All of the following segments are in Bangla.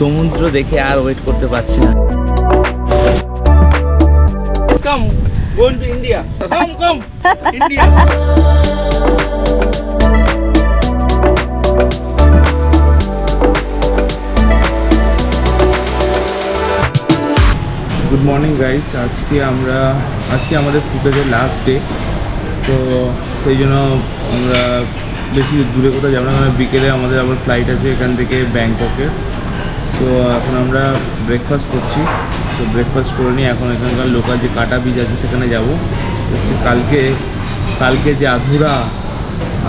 সমুদ্র দেখে আর ওয়েট করতে পারছি না Come, going to India. Come, come, India. Good morning guys আজকে আমরা আজকে আমাদের ফুটেজের লাস্ট ডে তো সেই জন্য আমরা বেশি দূরে কোথাও যাব না কারণ বিকেলে আমাদের আবার ফ্লাইট আছে এখান থেকে ব্যাংককের তো এখন আমরা ব্রেকফাস্ট করছি। তো ব্রেকফাস্ট করে নিয়ে এখন এখানকার লোকাল যে কাটা বীজ আছে সেখানে যাব। কালকে কালকে যে আধুরা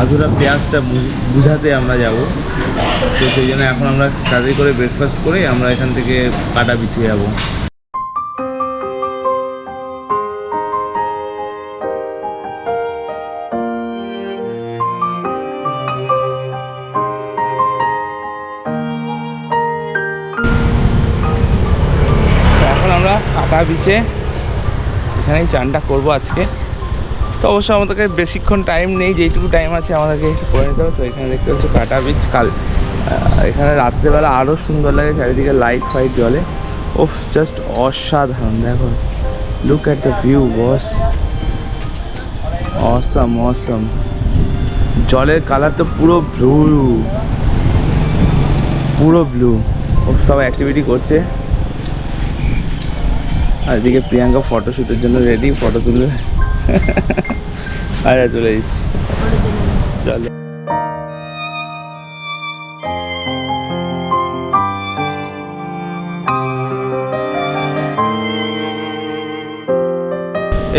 আধুরা পেঁয়াজটা বুঝাতে আমরা যাব। তো সেই জন্য এখন আমরা তাড়াতাড়ি করে ব্রেকফাস্ট করে আমরা এখান থেকে কাটা বিছিয়ে যাব। কাটা বিচে এখানেই চানটা করব আজকে। তো অবশ্য আমাদেরকে বেশিক্ষণ টাইম নেই, যেইটুকু টাইম আছে আমাদেরকে একটু করে নিতে হবে। তো এখানে দেখতে পাচ্ছি কাটা বিচ কাল। এখানে রাত্রেবেলা আরও সুন্দর লাগে, চারিদিকে লাইট ফাইট জ্বলে। ওফ জাস্ট অসাধারণ, দেখো। Look at the view boss awesome awesome জলের কালার তো পুরো ব্লু পুরো ব্লু সব অ্যাক্টিভিটি করছে। আর এদিকে প্রিয়াঙ্কা ফটোশ্যুটের জন্য রেডি ফটো তুলবে। আরে তুলে দিচ্ছি চলো।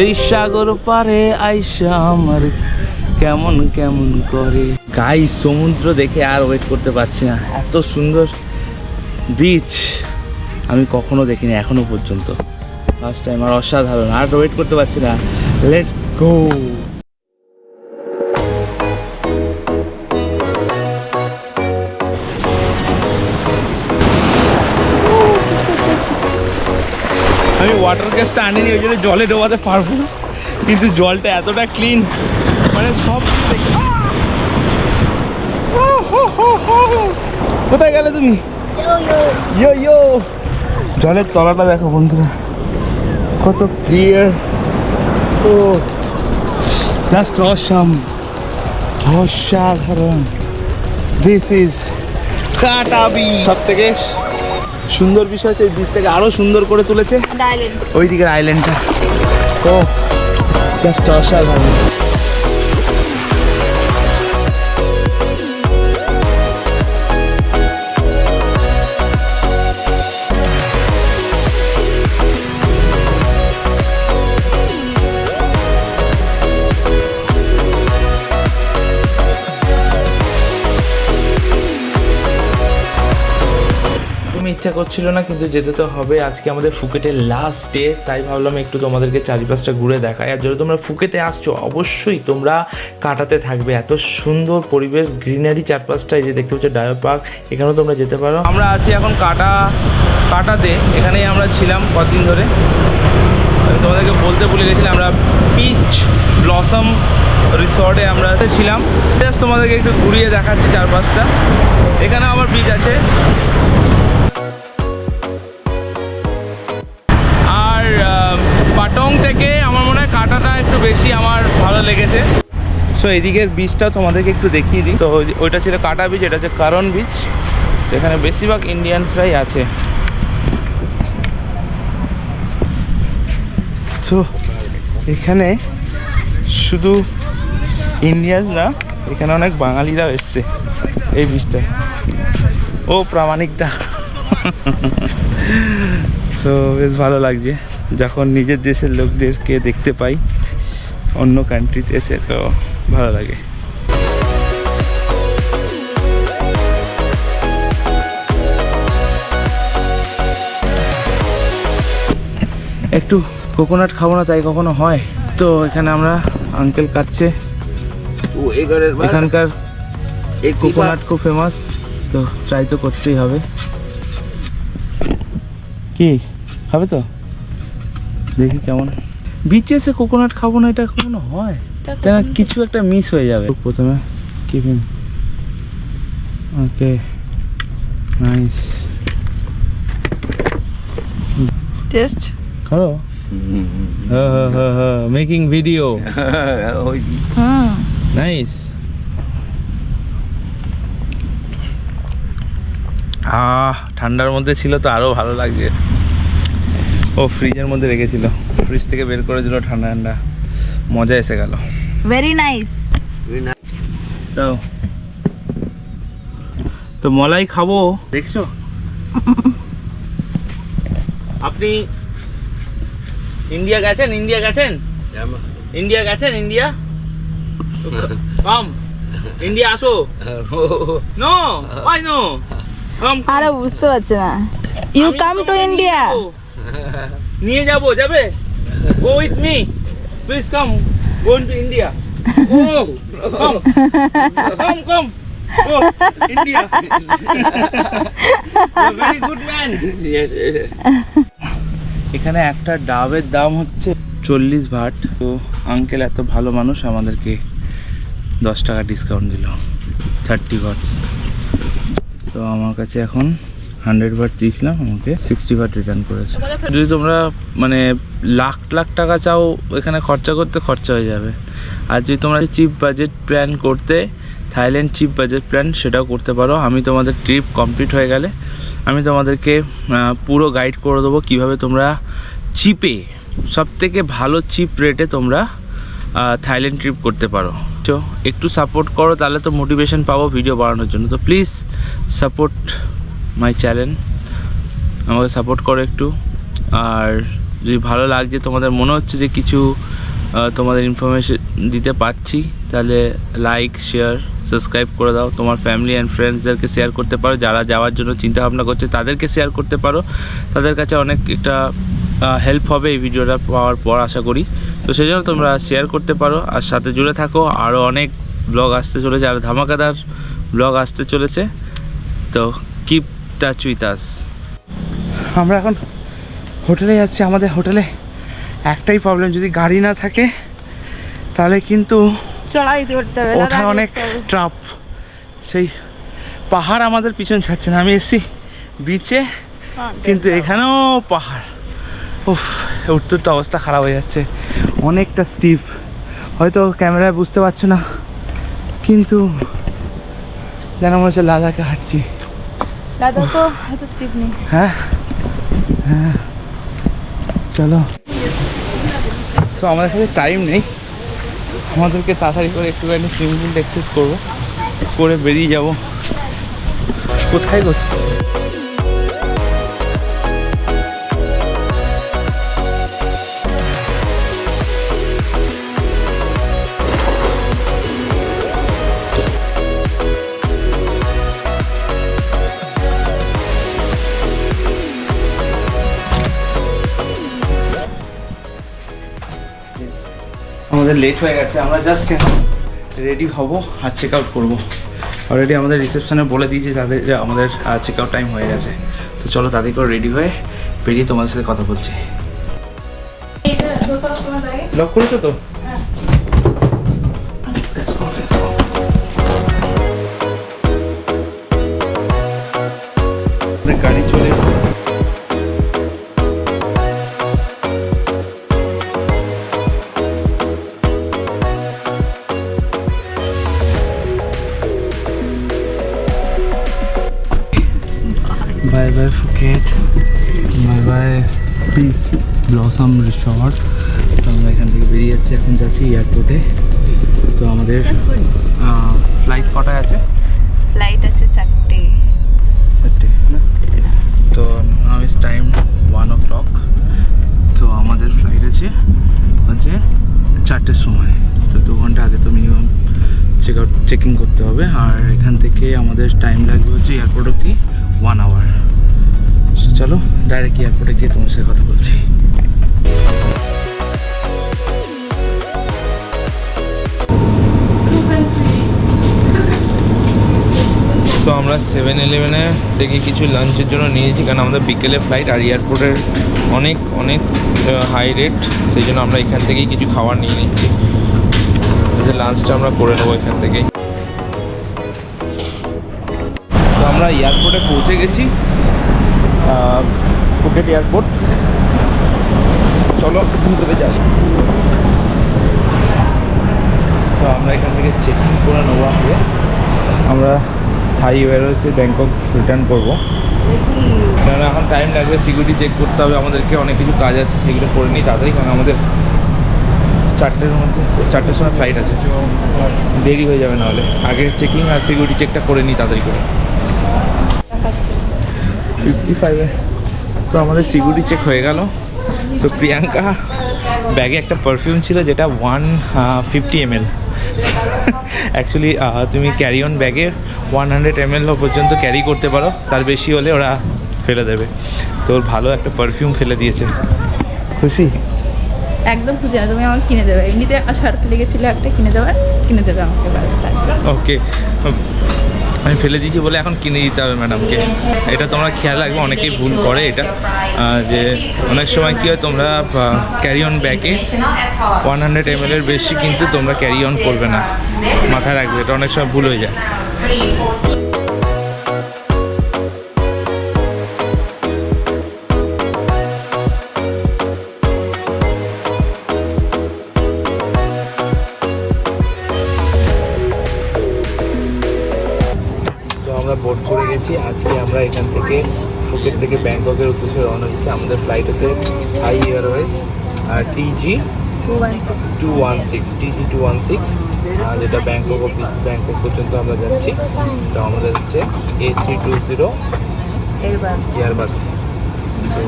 এই সাগর পারে আইসা আমার, কেমন কেমন করে। গাই সমুদ্র দেখে আর ওয়েট করতে পারছি না। এত সুন্দর বিচ আমি কখনো দেখিনি, এখনও পর্যন্ত। ফার্স্ট টাইম আর অসাধারণ। আর ওয়েট করতে পারছি না। লেটস গো আমি ওয়াটার গ্যাসটা আনিনি ওই জন্য জলে ডোবাতে পারব না। কিন্তু জলটা এতটা ক্লিন মানে সব। কোথায় গেলে তুমি? ইয়ো ইয়ো জলের তলাটা দেখো বন্ধুরা। কত ক্লিয়ার ও জাস্ট অসাম অসাধারণ। দিস ইজ কাটাবি সব থেকে সুন্দর বিষয় হচ্ছে এই বীজটাকে আরও সুন্দর করে তুলেছে। ওইদিকের ওই দিকের আইল্যান্ডটা ও জাস্ট অসাধারণ ইচ্ছা করছিল না, কিন্তু যেতে তো হবে। আজকে আমাদের ফুকেটের লাস্ট ডে তাই ভাবলাম একটু তোমাদেরকে চারিপাশটা ঘুরে দেখাই। আর যদি তোমরা ফুকেতে আসছো, অবশ্যই তোমরা কাটাতে থাকবে। এত সুন্দর পরিবেশ গ্রিনারি চারপাশটা, এই যে দেখতে পাচ্ছ ডায়ো পার্ক এখানেও তোমরা যেতে পারো। আমরা আছি এখন কাটা কাটাতে এখানেই আমরা ছিলাম কদিন ধরে। তোমাদেরকে বলতে ভুলে গেছিলাম, আমরা পিচ ব্লসম রিসর্টে আমরা ছিলাম। জাস্ট তোমাদেরকে একটু ঘুরিয়ে দেখাচ্ছি চারপাশটা। এখানে আমার বিচ আছে। লেগেছে। সো এদিকের বীজটা তোমাদেরকে একটু দেখিয়ে দিই। তো ওইটা ছিল কাটা বীজ এটা হচ্ছে কারণ বীজ এখানে বেশিরভাগ ইন্ডিয়ানসরাই আছে। তো এখানে শুধু ইন্ডিয়ান না, এখানে অনেক বাঙালিরাও এসছে এই বীজটায় ও প্রামাণিকদা সো বেশ ভালো লাগছে। যখন নিজের দেশের লোকদেরকে দেখতে পাই অন্য কান্ট্রিতে এসে তো ভালো লাগে। একটু কোকোনাট খাব না তাই কখনো হয়? তো এখানে আমরা আঙ্কেল কাটছে। এখানকার কোকোনাট খুব ফেমাস তো ট্রাই তো করতেই হবে। কি? হবে তো? দেখি কেমন। বিচে এসে কোকোনাট খাব না এটা কখনো হয়? তাই কিছু একটা মিস হয়ে যাবে। প্রথমে কিভিন ওকে নাইস টেস্ট করো মেকিং ভিডিও নাইস আহ ঠান্ডার মধ্যে ছিল তো আরও ভালো লাগছে। ও ফ্রিজের মধ্যে রেখেছিল। ফ্রিজ থেকে বের করে দিল ঠান্ডা ঠান্ডা। মজা এসে গেল। ভেরি নাইস তো তো মলাই খাব। দেখছ? আপনি ইন্ডিয়া গেছেন? ইন্ডিয়া গেছেন? ইন্ডিয়া গেছেন ইন্ডিয়া? কম ইন্ডিয়া আসো। নো আই নো কম আরে বুঝতে পারছি না। ইউ কাম টু ইন্ডিয়া নিয়ে যাব যাবে? Go with me please come go to India come come come go India very good man এখানে একটা ডাবের দাম হচ্ছে চল্লিশ ভাট। তো আঙ্কেল এত ভালো মানুষ, আমাদেরকে দশ টাকা ডিসকাউন্ট দিল। থার্টি ভাটস তো আমার কাছে এখন হান্ড্রেড ভাট দিয়েছিলাম, আমাকে সিক্সটি ভাট রিটার্ন করেছে। যদি তোমরা মানে লাখ লাখ টাকা চাও এখানে খরচা করতে, খরচা হয়ে যাবে। আর যদি তোমরা চিপ বাজেট প্ল্যান করতে, থাইল্যান্ড চিপ বাজেট প্ল্যান সেটাও করতে পারো। আমি তোমাদের ট্রিপ কমপ্লিট হয়ে গেলে আমি তোমাদেরকে পুরো গাইড করে দেবো কীভাবে তোমরা চিপে সব থেকে ভালো চিপ রেটে তোমরা থাইল্যান্ড ট্রিপ করতে পারো। একটু সাপোর্ট করো, তাহলে তো মোটিভেশন পাবো ভিডিও বানানোর জন্য। তো প্লিজ সাপোর্ট মাই চ্যানেল আমাকে সাপোর্ট করো একটু। আর যদি ভালো লাগছে, তোমাদের মনে হচ্ছে যে কিছু তোমাদের ইনফরমেশন দিতে পারছি, তাহলে লাইক শেয়ার সাবস্ক্রাইব করে দাও। তোমার ফ্যামিলি অ্যান্ড ফ্রেন্ডসদেরকে শেয়ার করতে পারো। যারা যাওয়ার জন্য চিন্তা ভাবনা করছে, তাদেরকে শেয়ার করতে পারো। তাদের কাছে অনেক একটা হেল্প হবে এই ভিডিওটা পাওয়ার পর, আশা করি। তো সেই জন্য তোমরা শেয়ার করতে পারো। আর সাথে জুড়ে থাকো। আরও অনেক ব্লগ আসতে চলেছে। আর ধামাকাদার ব্লগ আসতে চলেছে। তো কিপ টাচ উইথ আস আমরা এখন হোটেলে যাচ্ছি। আমাদের হোটেলে একটাই প্রবলেম যদি গাড়ি না থাকে তাহলে কিন্তু ওঠা অনেক ট্রাপ সেই পাহাড় আমাদের পিছন ছাড়ছে না। আমি এসছি বিচে হ্যাঁ, কিন্তু এখানেও পাহাড়। উফ উঠতে উঠতে অবস্থা খারাপ হয়ে যাচ্ছে। অনেকটা স্টিপ হয়তো ক্যামেরায় বুঝতে পারছ না কিন্তু যেন মনে হচ্ছে লাদাখে হাঁটছি। লাদাখ তো এত স্টিপ নেই। হ্যাঁ? হ্যাঁ। চলো। তো আমাদের কাছে টাইম নেই। আমাদেরকে তাড়াতাড়ি করে একটুখানি সুইমিং পুল এক্সেস করব। করে বেরিয়ে যাব। কোথায় গো আমাদের লেট হয়ে গেছে আমরা জাস্ট রেডি হব আর চেক আউট করব। অলরেডি আমাদের রিসেপশনে বলে দিয়েছি তাদের যে আমাদের চেক আউট টাইম হয়ে গেছে। তো চলো তাদেরকেও রেডি হয়ে বেরিয়ে তোমাদের সাথে কথা বলছি। লক করেছ তো? Bye Phuket bye bye peace blossom resort তো আমরা এখান থেকে বেরিয়ে যাচ্ছি এখন যাচ্ছি এয়ারপোর্টে তো আমাদের ফ্লাইট কটায় আছে? লাইট আছে চারটে। চারটে না? তো now is time one o'clock তো আমাদের ফ্লাইট আছে হচ্ছে চারটের সময়। তো দু ঘণ্টা আগে তো মিনিমাম চেক আউট চেকিং করতে হবে। আর এখান থেকে আমাদের টাইম লাগবে হচ্ছে এয়ারপোর্ট অব্দি ওয়ান আওয়ার চলো ডাইরেক্ট এয়ারপোর্টে গিয়ে তোমার সাথে কথা বলছি। সো আমরা সেভেন ইলেভেনে থেকে কিছু লাঞ্চের জন্য নিয়েছি, কারণ আমাদের বিকেলে ফ্লাইট আর এয়ারপোর্টের অনেক অনেক হাই রেট সেই জন্য আমরা এখান থেকেই কিছু খাবার নিয়ে নিচ্ছি। লাঞ্চটা আমরা করে নেব এখান থেকেই। তো আমরা এয়ারপোর্টে পৌঁছে গেছি। ফুকেট এয়ারপোর্ট চলো, ভিতরে যাই। তো আমরা এখান থেকে চেকিং করে নেব আগে। আমরা থাই এয়ারওয়েজে ব্যাংকক রিটার্ন করব। কারণ এখন টাইম লাগবে সিকিউরিটি চেক করতে হবে, আমাদেরকে অনেক কিছু কাজ আছে, সেগুলো করে নিই তাড়াতাড়ি, কারণ আমাদের চারটের মধ্যে, চারটের সময় ফ্লাইট আছে। দেরি হয়ে যাবে নাহলে আগে চেকিং আর সিকিউরিটি চেকটা করে নিই তাড়াতাড়ি করে। ফিফটি ফাইভে তো আমাদের সিকিউরিটি চেক হয়ে গেল। তো প্রিয়াঙ্কা ব্যাগে একটা পারফিউম ছিল যেটা ওয়ান ফিফটি এমএল অ্যাকচুয়ালি তুমি ক্যারি অন ব্যাগে ওয়ান হান্ড্রেড এমএল পর্যন্ত ক্যারি করতে পারো। তার বেশি হলে ওরা ফেলে দেবে। তো ওর ভালো একটা পারফিউম ফেলে দিয়েছে। খুশি? একদম খুশি। না তুমি আমাকে কিনে দেবে। এমনিতে শর্ত লেগেছিল একটা কিনে দেওয়ার। কিনে দেবে আমাকে ব্যাস তাই ওকে আমি ফেলে দিয়েছি বলে এখন কিনে দিতে হবে ম্যাডামকে। এটা তোমরা খেয়াল রাখবে, অনেকেই ভুল করে এটা। যে অনেক সময় কী হয়, তোমরা ক্যারি অন ব্যাগে ওয়ান হান্ড্রেড এম এর বেশি কিন্তু তোমরা ক্যারি অন করবে না। মাথায় রাখবে, এটা অনেক সময় ভুল হয়ে যায়। বোট চড়ে গেছি। আজকে আমরা এখান থেকে ফুকেট থেকে ব্যাংককের উদ্দেশ্যে রওনা দিচ্ছি। আমাদের ফ্লাইট হচ্ছে হাই এয়ারওয়েজ আর TG two one six TG two one six আর যেটা ব্যাংকক অব্দি ব্যাংকক পর্যন্ত আমরা যাচ্ছি। তো আমাদের হচ্ছে A three two zero Airbus তো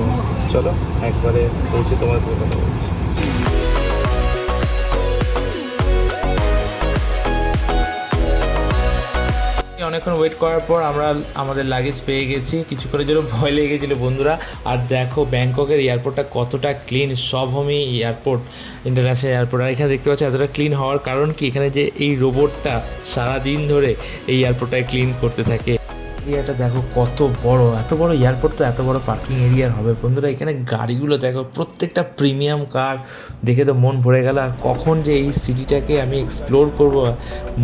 চলো একবারে পৌঁছে তোমার সাথে কথা বলছি। অনেকক্ষণ ওয়েট করার পর আমরা আমাদের লাগেজ পেয়ে গেছি। কিছু করে জন্য ভয় লেগে গেছিল বন্ধুরা। আর দেখো ব্যাংককের এয়ারপোর্টটা কতটা ক্লিন সব সবভূমি এয়ারপোর্ট ইন্টারন্যাশনাল এয়ারপোর্ট আর এখানে দেখতে পাচ্ছি এতটা ক্লিন হওয়ার কারণ কি? এখানে যে এই রোবটটা সারাদিন ধরে এই এয়ারপোর্টটায় ক্লিন করতে থাকে। এরিয়াটা দেখো কত বড়, এত বড় এয়ারপোর্ট তো এত বড় পার্কিং এরিয়ার হবে। বন্ধুরা, এখানে গাড়িগুলো দেখো, প্রত্যেকটা প্রিমিয়াম কার দেখে তো মন ভরে গেল। আর কখন যে এই সিটিটাকে আমি এক্সপ্লোর করব,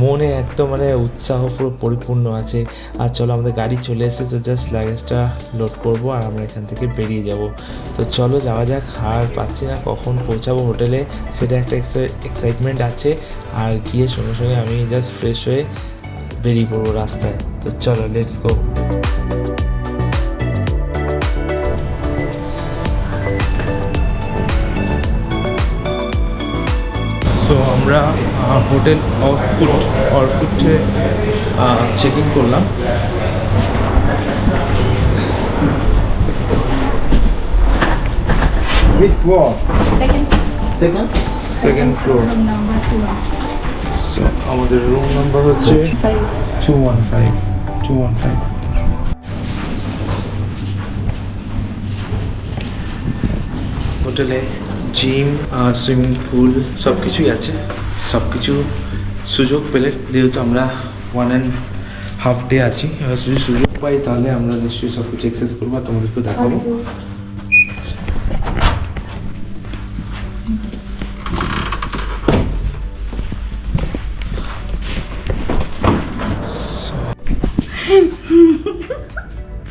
মনে একদম মানে উৎসাহ পুরো পরিপূর্ণ আছে। আর চলো, আমাদের গাড়ি চলে এসে তো জাস্ট লাগেজটা লোড করব আর আমরা এখান থেকে বেরিয়ে যাব। তো চলো, যাওয়া যাক আর পাচ্ছি না, কখন পৌঁছাবো হোটেলে, সেটা একটা এক্সাইটমেন্ট আছে। আর গিয়ে সঙ্গে সঙ্গে আমি জাস্ট ফ্রেশ হয়ে বেরিয়ে পড়ব রাস্তায়। তো চলো লেটস গো সো আমরা হোটেল অর্কুট অর্কুটে চেক ইন করলাম। Which floor? Second Second? Floor আমাদের রুম নাম্বার হচ্ছে two one five two one five হোটেলে জিম আর সুইমিং পুল সব কিছুই আছে। সব কিছু সুযোগ পেলে যেহেতু আমরা ওয়ান অ্যান্ড হাফ ডে আছি এবার যদি সুযোগ পাই তাহলে আমরা নিশ্চয়ই সব কিছু এক্সেস করব আর তোমাদেরকেও দেখাবো।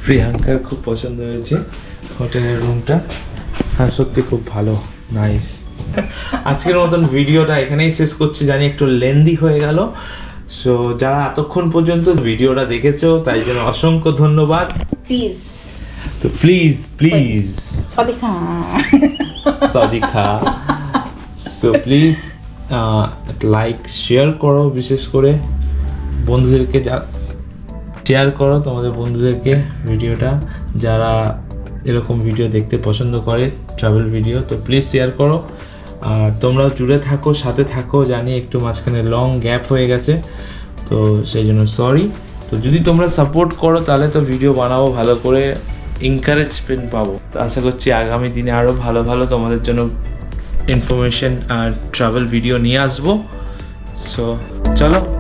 প্রিয়াঙ্কার খুব পছন্দ হয়েছে হোটেলের রুমটা। হ্যাঁ সত্যি খুব ভালো নাইস আজকের মতন ভিডিওটা এখানেই শেষ করছি জানি একটু লেন্দি হয়ে গেল। সো যারা এতক্ষণ পর্যন্ত ভিডিওটা দেখেছ তাই জন্য অসংখ্য ধন্যবাদ। প্লিজ তো please please Sadika so please like share করো বিশেষ করে। বন্ধুদেরকে যা শেয়ার করো তোমাদের বন্ধুদেরকে ভিডিওটা, যারা এরকম ভিডিও দেখতে পছন্দ করে ট্রাভেল ভিডিও তো প্লিজ শেয়ার করো। আর তোমরাও জুড়ে থাকো, সাথে থাকো, জানি একটু মাঝখানে লং গ্যাপ হয়ে গেছে, তো সেই জন্য সরি তো যদি তোমরা সাপোর্ট করো, তাহলে তো ভিডিও বানাবো ভালো করে এনকারেজমেন্ট পাবো। তো আশা করছি আগামী দিনে আরও ভালো ভালো তোমাদের জন্য ইনফরমেশন আর ট্রাভেল ভিডিও নিয়ে আসব। সো চলো।